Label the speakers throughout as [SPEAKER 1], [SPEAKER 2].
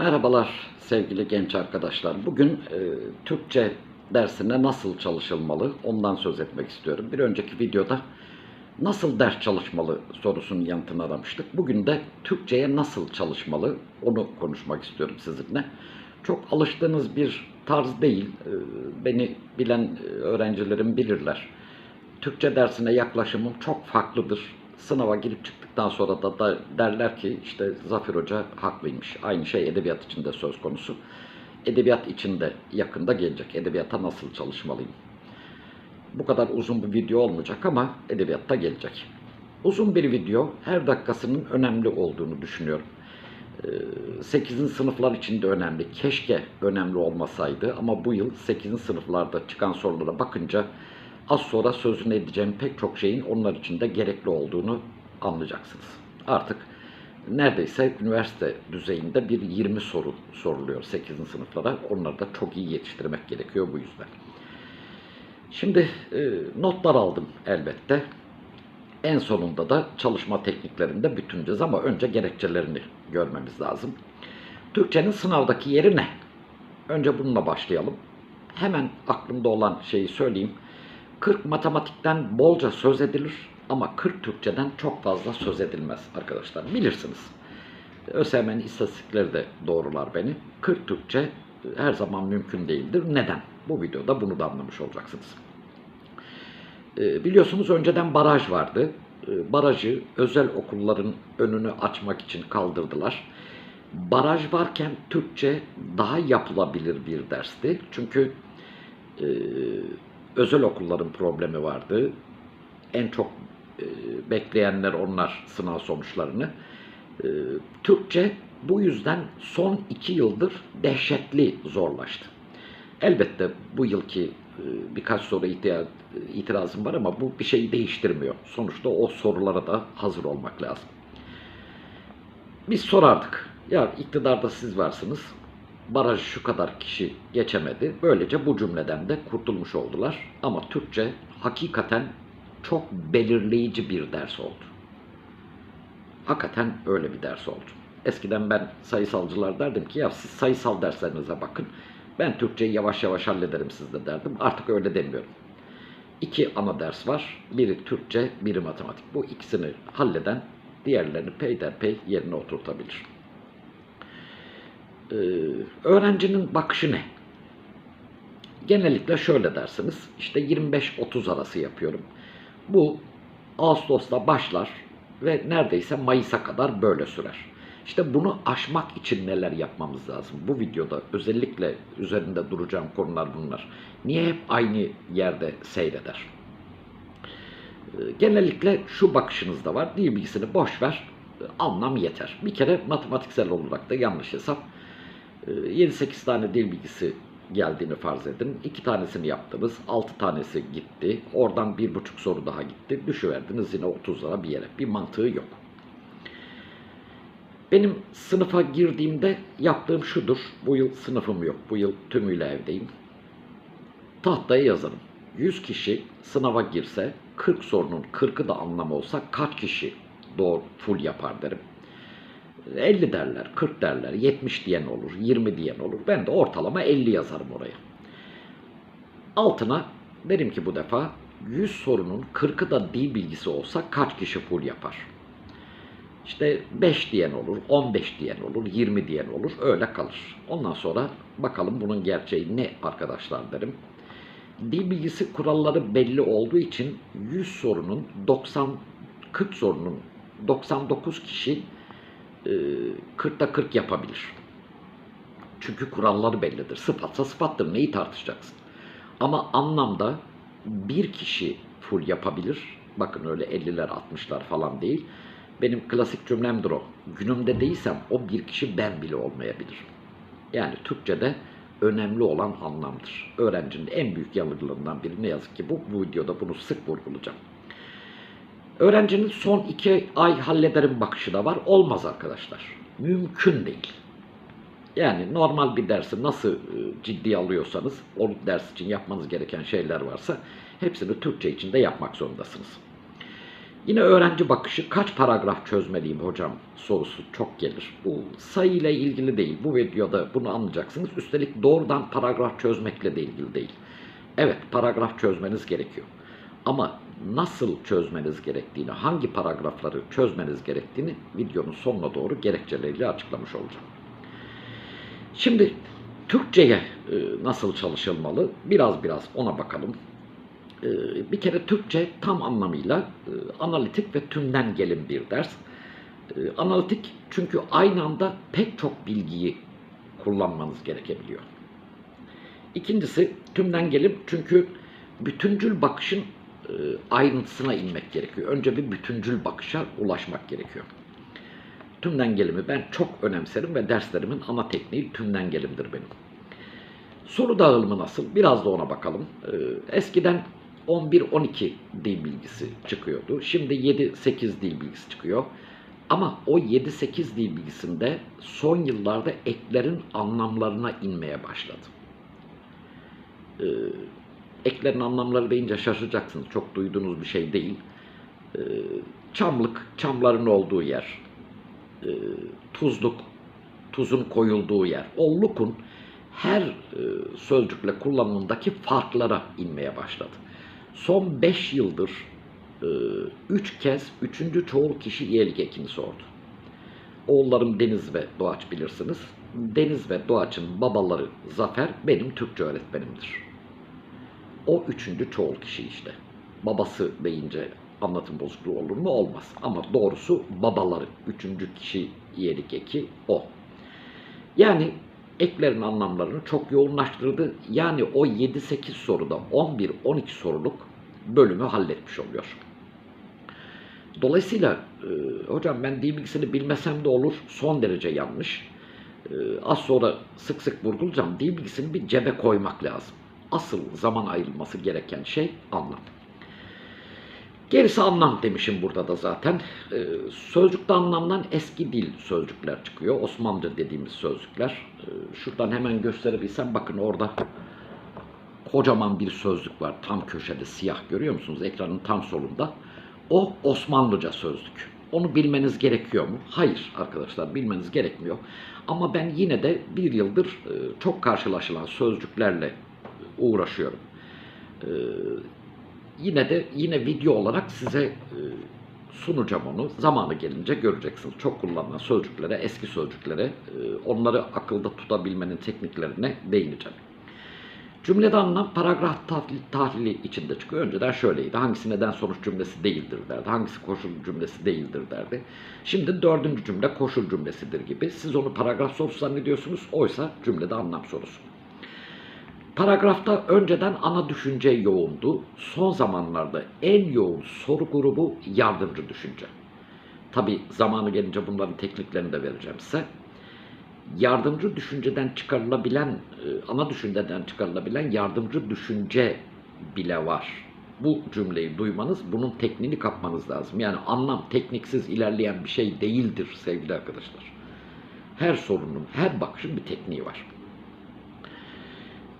[SPEAKER 1] Merhabalar sevgili genç arkadaşlar. Bugün e, Türkçe dersine nasıl çalışılmalı ondan söz etmek istiyorum. Bir önceki videoda nasıl ders çalışmalı sorusunun yanıtını aramıştık. Bugün de Türkçe'ye nasıl çalışmalı onu konuşmak istiyorum sizinle. Çok alıştığınız bir tarz değil. E, beni bilen e, öğrencilerim bilirler. Türkçe dersine yaklaşımım çok farklıdır. Sınava girip çıktıktan sonra da, da derler ki işte Zafer Hoca haklıymış. Aynı şey edebiyat için de söz konusu. Edebiyat için de yakında gelecek. Edebiyata nasıl çalışmalıyım? Bu kadar uzun bir video olmayacak ama edebiyatta gelecek. Uzun bir video her dakikasının önemli olduğunu düşünüyorum. 8. sınıflar için de önemli. Keşke önemli olmasaydı ama bu yıl 8. sınıflarda çıkan sorulara bakınca az sonra sözünü edeceğim pek çok şeyin onlar için de gerekli olduğunu anlayacaksınız. Artık neredeyse üniversite düzeyinde bir 20 soru soruluyor 8. sınıflara. Onları da çok iyi yetiştirmek gerekiyor bu yüzden. Şimdi e, notlar aldım elbette. En sonunda da çalışma tekniklerini de bütünleyeceğiz ama önce gerekçelerini görmemiz lazım. Türkçenin sınavdaki yeri ne? Önce bununla başlayalım. Hemen aklımda olan şeyi söyleyeyim. 40 matematikten bolca söz edilir ama 40 Türkçeden çok fazla söz edilmez arkadaşlar. Bilirsiniz. ÖSYM'nin istatistikleri de doğrular beni. 40 Türkçe her zaman mümkün değildir. Neden? Bu videoda bunu da anlamış olacaksınız. Ee, biliyorsunuz önceden baraj vardı. Ee, barajı özel okulların önünü açmak için kaldırdılar. Baraj varken Türkçe daha yapılabilir bir dersti. Çünkü e, özel okulların problemi vardı. En çok e, bekleyenler onlar sınav sonuçlarını. E, Türkçe bu yüzden son iki yıldır dehşetli zorlaştı. Elbette bu yılki e, birkaç soru itiraz, itirazım var ama bu bir şeyi değiştirmiyor. Sonuçta o sorulara da hazır olmak lazım. Biz sorardık. Ya iktidarda siz varsınız. Barajı şu kadar kişi geçemedi. Böylece bu cümleden de kurtulmuş oldular. Ama Türkçe hakikaten çok belirleyici bir ders oldu. Hakikaten öyle bir ders oldu. Eskiden ben sayısalcılar derdim ki ya siz sayısal derslerinize bakın. Ben Türkçeyi yavaş yavaş hallederim sizde derdim. Artık öyle demiyorum. İki ana ders var. Biri Türkçe, biri matematik. Bu ikisini halleden diğerlerini peyderpey yerine oturtabilir. Ee, öğrencinin bakışı ne? Genellikle şöyle dersiniz. İşte 25-30 arası yapıyorum. Bu Ağustos'ta başlar ve neredeyse Mayıs'a kadar böyle sürer. İşte bunu aşmak için neler yapmamız lazım? Bu videoda özellikle üzerinde duracağım konular bunlar. Niye hep aynı yerde seyreder? Ee, genellikle şu bakışınızda var. Dil bilgisini boş ver, anlam yeter. Bir kere matematiksel olarak da yanlış hesap. 7-8 ee, tane dil bilgisi geldiğini farz edin. 2 tanesini yaptınız. 6 tanesi gitti. Oradan 1,5 soru daha gitti. Düşüverdiniz yine 30 lira bir yere. Bir mantığı yok. Benim sınıfa girdiğimde yaptığım şudur. Bu yıl sınıfım yok. Bu yıl tümüyle evdeyim. Tahtaya yazarım. 100 kişi sınava girse 40 sorunun 40'ı da anlamı olsa kaç kişi doğru full yapar derim. 50 derler, 40 derler, 70 diyen olur, 20 diyen olur. Ben de ortalama 50 yazarım oraya. Altına derim ki bu defa 100 sorunun 40'ı da dil bilgisi olsa kaç kişi full yapar? İşte 5 diyen olur, 15 diyen olur, 20 diyen olur. Öyle kalır. Ondan sonra bakalım bunun gerçeği ne arkadaşlar derim. Dil bilgisi kuralları belli olduğu için 100 sorunun 90 40 sorunun 99 kişi 40'ta e, 40 yapabilir. Çünkü kuralları bellidir. Sıfatsa sıfattır. Neyi tartışacaksın? Ama anlamda bir kişi full yapabilir. Bakın öyle 50'ler 60'lar falan değil. Benim klasik cümlemdir o. Günümde değilsem o bir kişi ben bile olmayabilir. Yani Türkçe'de önemli olan anlamdır. Öğrencinin en büyük yanılgılarından biri ne yazık ki bu. Bu videoda bunu sık vurgulayacağım. Öğrencinin son iki ay hallederim bakışı da var. Olmaz arkadaşlar. Mümkün değil. Yani normal bir dersi nasıl e, ciddiye alıyorsanız, o ders için yapmanız gereken şeyler varsa hepsini Türkçe için de yapmak zorundasınız. Yine öğrenci bakışı kaç paragraf çözmeliyim hocam sorusu çok gelir. Bu sayıyla ilgili değil. Bu videoda bunu anlayacaksınız. Üstelik doğrudan paragraf çözmekle de ilgili değil. Evet paragraf çözmeniz gerekiyor. Ama nasıl çözmeniz gerektiğini, hangi paragrafları çözmeniz gerektiğini videonun sonuna doğru gerekçeleriyle açıklamış olacağım. Şimdi Türkçe'ye e, nasıl çalışılmalı? Biraz biraz ona bakalım. E, bir kere Türkçe tam anlamıyla e, analitik ve tümden gelin bir ders. Analitik çünkü aynı anda pek çok bilgiyi kullanmanız gerekebiliyor. İkincisi tümden gelim çünkü bütüncül bakışın ayrıntısına inmek gerekiyor. Önce bir bütüncül bakışa ulaşmak gerekiyor. Tümden gelimi ben çok önemserim ve derslerimin ana tekniği tümden gelimdir benim. Soru dağılımı nasıl? Biraz da ona bakalım. Ee, eskiden 11-12 dil bilgisi çıkıyordu. Şimdi 7-8 dil bilgisi çıkıyor. Ama o 7-8 dil bilgisinde son yıllarda eklerin anlamlarına inmeye başladı. Eklerin anlamları deyince şaşıracaksınız. Çok duyduğunuz bir şey değil. Ee, çamlık, çamların olduğu yer. Ee, tuzluk, tuzun koyulduğu yer. Ollukun her e, sözcükle kullanımındaki farklara inmeye başladı. Son 5 yıldır 3 kez 3. çoğul kişi iyilik ekini sordu. Oğullarım Deniz ve Doğaç bilirsiniz. Deniz ve Doğaç'ın babaları Zafer benim Türkçe öğretmenimdir. O üçüncü çoğul kişi işte. Babası deyince anlatım bozukluğu olur mu? Olmaz. Ama doğrusu babaları. Üçüncü kişi iyilik eki o. Yani eklerin anlamlarını çok yoğunlaştırdı. Yani o 7-8 soruda 11-12 soruluk bölümü halletmiş oluyor. Dolayısıyla e, hocam ben dil bilgisini bilmesem de olur son derece yanlış. E, az sonra sık sık vurgulayacağım. Dil bilgisini bir cebe koymak lazım. Asıl zaman ayrılması gereken şey anlam. Gerisi anlam demişim burada da zaten. Ee, sözcükte anlamdan eski dil sözcükler çıkıyor. Osmanlıca dediğimiz sözcükler. Ee, şuradan hemen gösterebilsem bakın orada kocaman bir sözlük var. Tam köşede siyah görüyor musunuz? Ekranın tam solunda. O Osmanlıca sözlük. Onu bilmeniz gerekiyor mu? Hayır arkadaşlar bilmeniz gerekmiyor. Ama ben yine de bir yıldır e, çok karşılaşılan sözcüklerle uğraşıyorum. Ee, yine de yine video olarak size e, sunacağım onu. Zamanı gelince göreceksiniz. Çok kullanılan sözcüklere, eski sözcüklere, e, onları akılda tutabilmenin tekniklerine değineceğim. Cümlede anlam paragraf tahlili, içinde çıkıyor. Önceden şöyleydi. Hangisi neden sonuç cümlesi değildir derdi. Hangisi koşul cümlesi değildir derdi. Şimdi dördüncü cümle koşul cümlesidir gibi. Siz onu paragraf sorusu zannediyorsunuz. Oysa cümlede anlam sorusu. Paragrafta önceden ana düşünce yoğundu. Son zamanlarda en yoğun soru grubu yardımcı düşünce. Tabi zamanı gelince bunların tekniklerini de vereceğim size. Yardımcı düşünceden çıkarılabilen, e, ana düşünceden çıkarılabilen yardımcı düşünce bile var. Bu cümleyi duymanız, bunun tekniğini kapmanız lazım. Yani anlam tekniksiz ilerleyen bir şey değildir sevgili arkadaşlar. Her sorunun, her bakışın bir tekniği var.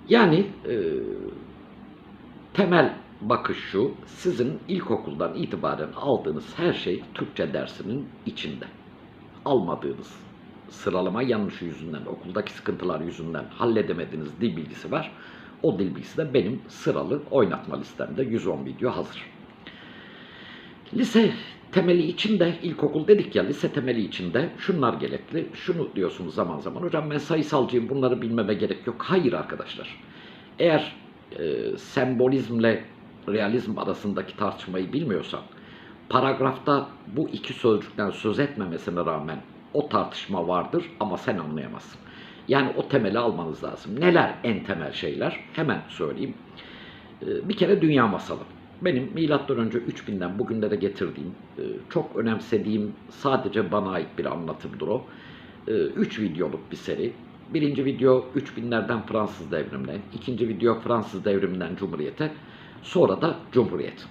[SPEAKER 1] Yani e, temel bakış şu, sizin ilkokuldan itibaren aldığınız her şey Türkçe dersinin içinde. Almadığınız sıralama yanlış yüzünden, okuldaki sıkıntılar yüzünden halledemediğiniz dil bilgisi var. O dil bilgisi de benim sıralı oynatma listemde 110 video hazır. Lise temeli içinde ilkokul dedik ya lise temeli içinde şunlar gerekli. Şunu diyorsunuz zaman zaman hocam ben sayısalcıyım bunları bilmeme gerek yok. Hayır arkadaşlar. Eğer e, sembolizmle realizm arasındaki tartışmayı bilmiyorsan paragrafta bu iki sözcükten söz etmemesine rağmen o tartışma vardır ama sen anlayamazsın. Yani o temeli almanız lazım. Neler en temel şeyler? Hemen söyleyeyim. E, bir kere dünya masalı benim milattan önce 3000'den bugünlere getirdiğim, e, çok önemsediğim sadece bana ait bir anlatımdır o. 3 e, videoluk bir seri. Birinci video 3000'lerden Fransız devrimine, ikinci video Fransız devriminden Cumhuriyete, sonra da Cumhuriyet.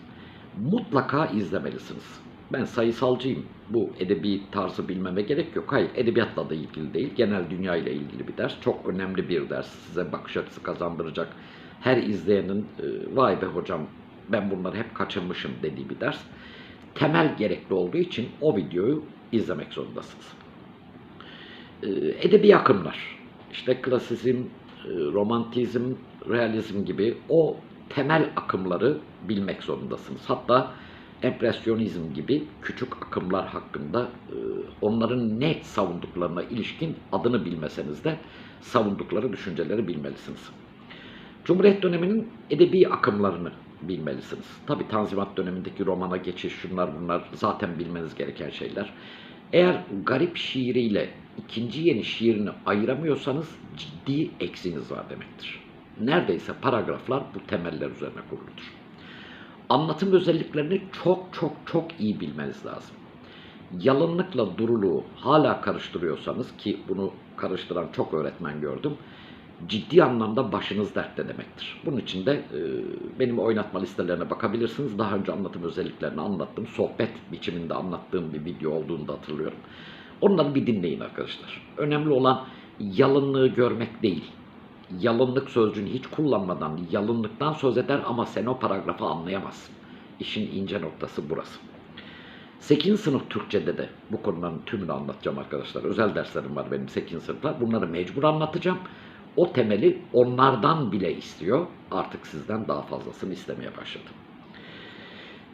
[SPEAKER 1] Mutlaka izlemelisiniz. Ben sayısalcıyım. Bu edebi tarzı bilmeme gerek yok. Hayır, edebiyatla da ilgili değil. Genel dünya ile ilgili bir ders. Çok önemli bir ders. Size bakış açısı kazandıracak. Her izleyenin e, vay be hocam ben bunları hep kaçırmışım dediği bir ders. temel gerekli olduğu için o videoyu izlemek zorundasınız. Ee, edebi akımlar, işte klasizm, e, romantizm, realizm gibi o temel akımları bilmek zorundasınız. Hatta empresyonizm gibi küçük akımlar hakkında e, onların ne savunduklarına ilişkin adını bilmeseniz de savundukları düşünceleri bilmelisiniz. Cumhuriyet döneminin edebi akımlarını bilmelisiniz. Tabi Tanzimat dönemindeki romana geçiş, şunlar bunlar zaten bilmeniz gereken şeyler. Eğer garip şiiriyle ikinci yeni şiirini ayıramıyorsanız ciddi eksiniz var demektir. Neredeyse paragraflar bu temeller üzerine kuruludur. Anlatım özelliklerini çok çok çok iyi bilmeniz lazım. Yalınlıkla duruluğu hala karıştırıyorsanız ki bunu karıştıran çok öğretmen gördüm. Ciddi anlamda başınız dertte demektir. Bunun için de e, benim oynatma listelerine bakabilirsiniz. Daha önce anlatım özelliklerini anlattım. Sohbet biçiminde anlattığım bir video olduğunu da hatırlıyorum. Onları bir dinleyin arkadaşlar. Önemli olan yalınlığı görmek değil. Yalınlık sözcüğünü hiç kullanmadan yalınlıktan söz eder ama sen o paragrafı anlayamazsın. İşin ince noktası burası. 8. sınıf Türkçe'de de bu konuların tümünü anlatacağım arkadaşlar. Özel derslerim var benim 8. sınıfta. Bunları mecbur anlatacağım. O temeli onlardan bile istiyor. Artık sizden daha fazlasını istemeye başladı.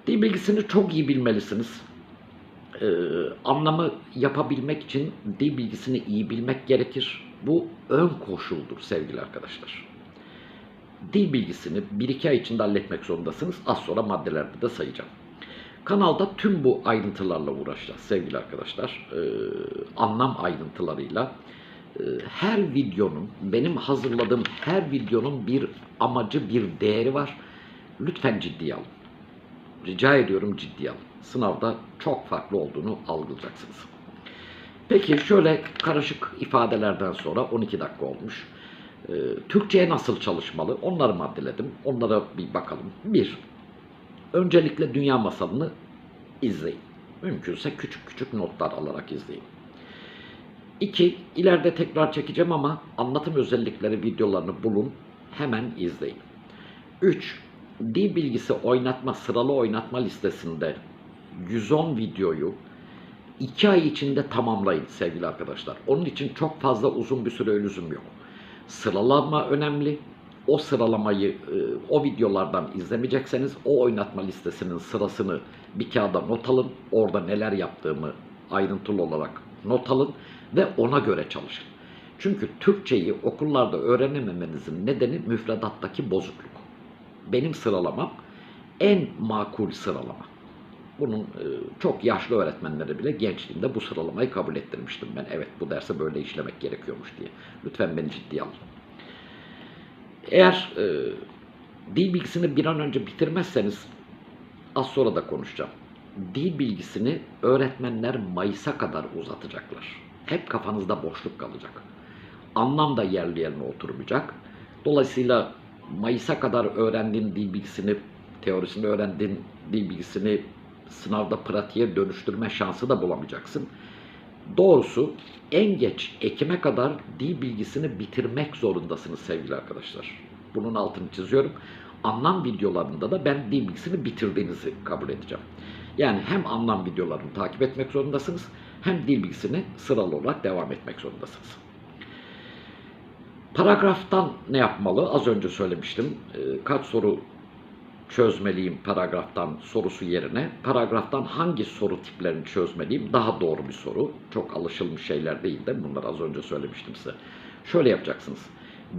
[SPEAKER 1] Dil bilgisini çok iyi bilmelisiniz. Ee, anlamı yapabilmek için dil bilgisini iyi bilmek gerekir. Bu ön koşuldur sevgili arkadaşlar. Dil bilgisini 1-2 ay içinde halletmek zorundasınız. Az sonra maddelerde de sayacağım. Kanalda tüm bu ayrıntılarla uğraşacağız sevgili arkadaşlar. Ee, anlam ayrıntılarıyla. Ee, her videonun, benim hazırladığım her videonun bir amacı, bir değeri var. Lütfen ciddiye alın. Rica ediyorum ciddiye alın. Sınavda çok farklı olduğunu algılayacaksınız. Peki şöyle karışık ifadelerden sonra 12 dakika olmuş. Ee, Türkçe'ye nasıl çalışmalı? Onları maddeledim. Onlara bir bakalım. Bir, öncelikle dünya masalını izleyin. Mümkünse küçük küçük notlar alarak izleyin. İki, ileride tekrar çekeceğim ama anlatım özellikleri videolarını bulun. Hemen izleyin. Üç, dil bilgisi oynatma, sıralı oynatma listesinde 110 videoyu 2 ay içinde tamamlayın sevgili arkadaşlar. Onun için çok fazla uzun bir süre lüzum yok. Sıralama önemli. O sıralamayı e, o videolardan izlemeyecekseniz o oynatma listesinin sırasını bir kağıda not alın. Orada neler yaptığımı ayrıntılı olarak not alın ve ona göre çalışın. Çünkü Türkçeyi okullarda öğrenememenizin nedeni müfredattaki bozukluk. Benim sıralamam en makul sıralama. Bunun e, çok yaşlı öğretmenlere bile gençliğimde bu sıralamayı kabul ettirmiştim ben. Evet bu derse böyle işlemek gerekiyormuş diye. Lütfen beni ciddiye alın. Eğer e, dil bilgisini bir an önce bitirmezseniz az sonra da konuşacağım. Dil bilgisini öğretmenler Mayıs'a kadar uzatacaklar. Hep kafanızda boşluk kalacak. Anlam da yerli yerine oturmayacak. Dolayısıyla Mayıs'a kadar öğrendiğin dil bilgisini, teorisini öğrendiğin dil bilgisini sınavda pratiğe dönüştürme şansı da bulamayacaksın. Doğrusu en geç Ekim'e kadar dil bilgisini bitirmek zorundasınız sevgili arkadaşlar. Bunun altını çiziyorum. Anlam videolarında da ben dil bilgisini bitirdiğinizi kabul edeceğim. Yani hem anlam videolarını takip etmek zorundasınız hem dil bilgisini sıralı olarak devam etmek zorundasınız. Paragraftan ne yapmalı? Az önce söylemiştim. Ee, kaç soru çözmeliyim paragraftan sorusu yerine paragraftan hangi soru tiplerini çözmeliyim daha doğru bir soru. Çok alışılmış şeyler değil de bunları az önce söylemiştim size. Şöyle yapacaksınız.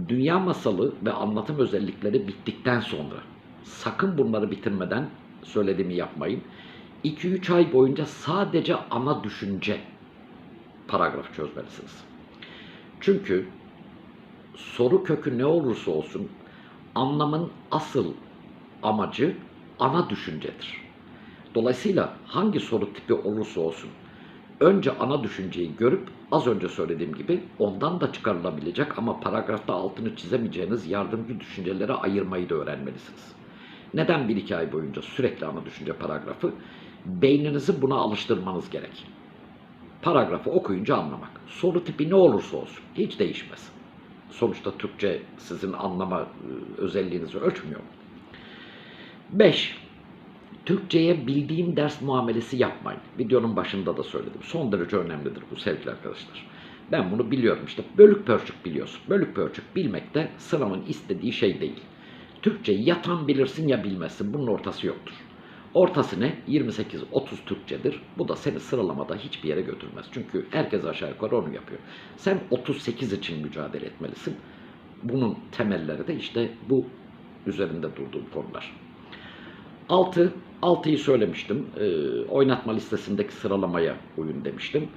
[SPEAKER 1] Dünya masalı ve anlatım özellikleri bittikten sonra sakın bunları bitirmeden söylediğimi yapmayın. 2-3 ay boyunca sadece ana düşünce paragraf çözmelisiniz. Çünkü soru kökü ne olursa olsun anlamın asıl amacı ana düşüncedir. Dolayısıyla hangi soru tipi olursa olsun önce ana düşünceyi görüp az önce söylediğim gibi ondan da çıkarılabilecek ama paragrafta altını çizemeyeceğiniz yardımcı düşüncelere ayırmayı da öğrenmelisiniz. Neden 1-2 ay boyunca sürekli ana düşünce paragrafı? Beyninizi buna alıştırmanız gerek. Paragrafı okuyunca anlamak. Soru tipi ne olursa olsun hiç değişmez. Sonuçta Türkçe sizin anlama e, özelliğinizi ölçmüyor. 5. Türkçe'ye bildiğim ders muamelesi yapmayın. Videonun başında da söyledim. Son derece önemlidir bu sevgili arkadaşlar. Ben bunu biliyorum işte. Bölük pörçük biliyorsun. Bölük pörçük bilmek de sınavın istediği şey değil. Türkçeyi ya tam bilirsin ya bilmezsin. Bunun ortası yoktur. Ortası ne? 28-30 Türkçedir. Bu da seni sıralamada hiçbir yere götürmez. Çünkü herkes aşağı yukarı onu yapıyor. Sen 38 için mücadele etmelisin. Bunun temelleri de işte bu üzerinde durduğum konular. 6, 6'yı söylemiştim. Ee, oynatma listesindeki sıralamaya uyun demiştim.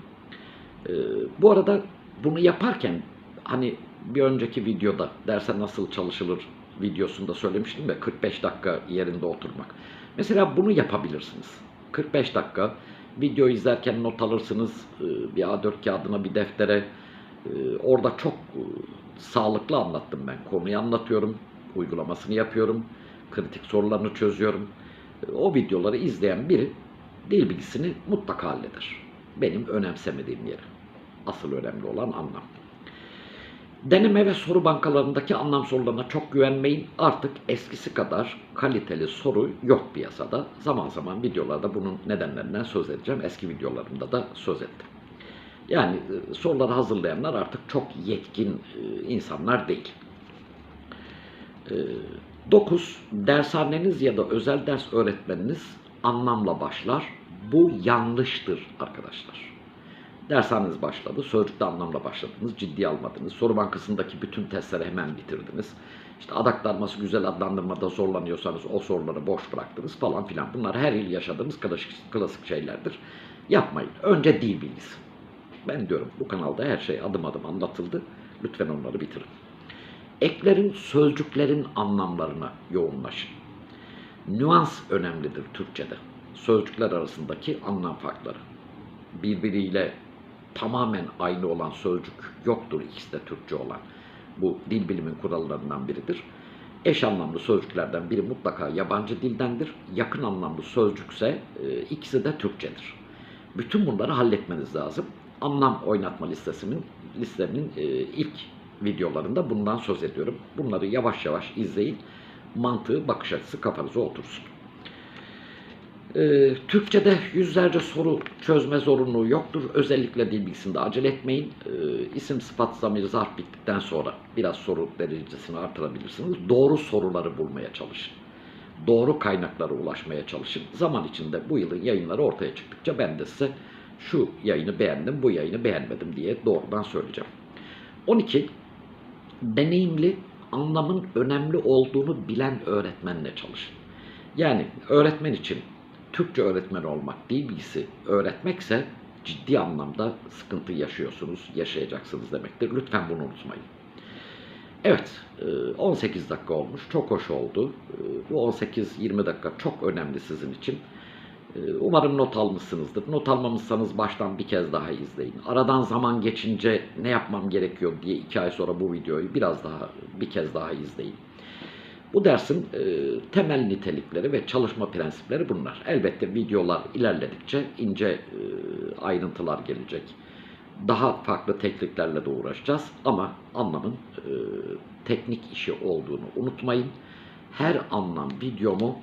[SPEAKER 1] Ee, bu arada bunu yaparken hani bir önceki videoda derse nasıl çalışılır videosunda söylemiştim ya 45 dakika yerinde oturmak. Mesela bunu yapabilirsiniz. 45 dakika video izlerken not alırsınız. Ee, Bir A4 kağıdına bir deftere. Ee, Orada çok e, sağlıklı anlattım ben. Konuyu anlatıyorum. Uygulamasını yapıyorum. Kritik sorularını çözüyorum. Ee, O videoları izleyen biri dil bilgisini mutlaka halleder. Benim önemsemediğim yeri. Asıl önemli olan anlam. Deneme ve soru bankalarındaki anlam sorularına çok güvenmeyin. Artık eskisi kadar kaliteli soru yok piyasada. Zaman zaman videolarda bunun nedenlerinden söz edeceğim. Eski videolarımda da söz ettim. Yani e, soruları hazırlayanlar artık çok yetkin e, insanlar değil. 9. Dershaneniz ya da özel ders öğretmeniniz anlamla başlar. Bu yanlıştır arkadaşlar. Dershaneniz başladı, sözcükte anlamla başladınız, ciddiye almadınız. Soru bankasındaki bütün testleri hemen bitirdiniz. İşte adaklanması güzel adlandırmada zorlanıyorsanız o soruları boş bıraktınız falan filan. Bunlar her yıl yaşadığımız klasik, klasik şeylerdir. Yapmayın. Önce dil bilgisi. Ben diyorum bu kanalda her şey adım adım anlatıldı. Lütfen onları bitirin. Eklerin, sözcüklerin anlamlarına yoğunlaşın. Nüans önemlidir Türkçe'de. Sözcükler arasındaki anlam farkları. Birbiriyle tamamen aynı olan sözcük yoktur ikisi de Türkçe olan. Bu dil bilimin kurallarından biridir. Eş anlamlı sözcüklerden biri mutlaka yabancı dildendir. Yakın anlamlı sözcükse e, ikisi de Türkçedir. Bütün bunları halletmeniz lazım. Anlam oynatma listesimin listemin e, ilk videolarında bundan söz ediyorum. Bunları yavaş yavaş izleyin. Mantığı, bakış açısı kafanıza otursun. Ee, Türkçe'de yüzlerce soru çözme zorunluluğu yoktur. Özellikle dil bilgisinde acele etmeyin. Ee, isim, sıfat, zamir, zarf bittikten sonra biraz soru derecesini artırabilirsiniz. Doğru soruları bulmaya çalışın. Doğru kaynaklara ulaşmaya çalışın. Zaman içinde bu yılın yayınları ortaya çıktıkça ben de size şu yayını beğendim, bu yayını beğenmedim diye doğrudan söyleyeceğim. 12. Deneyimli, anlamın önemli olduğunu bilen öğretmenle çalışın. Yani öğretmen için Türkçe öğretmen olmak, dil bilgisi öğretmekse ciddi anlamda sıkıntı yaşıyorsunuz, yaşayacaksınız demektir. Lütfen bunu unutmayın. Evet, e, 18 dakika olmuş. Çok hoş oldu. E, Bu 18-20 dakika çok önemli sizin için. E, Umarım not almışsınızdır. Not almamışsanız baştan bir kez daha izleyin. Aradan zaman geçince ne yapmam gerekiyor diye iki ay sonra bu videoyu biraz daha bir kez daha izleyin. Bu dersin e, temel nitelikleri ve çalışma prensipleri bunlar. Elbette videolar ilerledikçe ince e, ayrıntılar gelecek. Daha farklı tekniklerle de uğraşacağız ama anlamın e, teknik işi olduğunu unutmayın. Her anlam videomu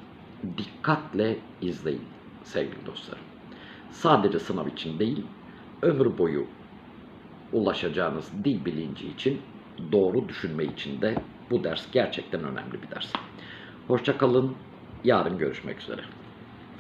[SPEAKER 1] dikkatle izleyin sevgili dostlarım. Sadece sınav için değil, ömür boyu ulaşacağınız dil bilinci için, doğru düşünme için de bu ders gerçekten önemli bir ders. Hoşça kalın. Yarın görüşmek üzere.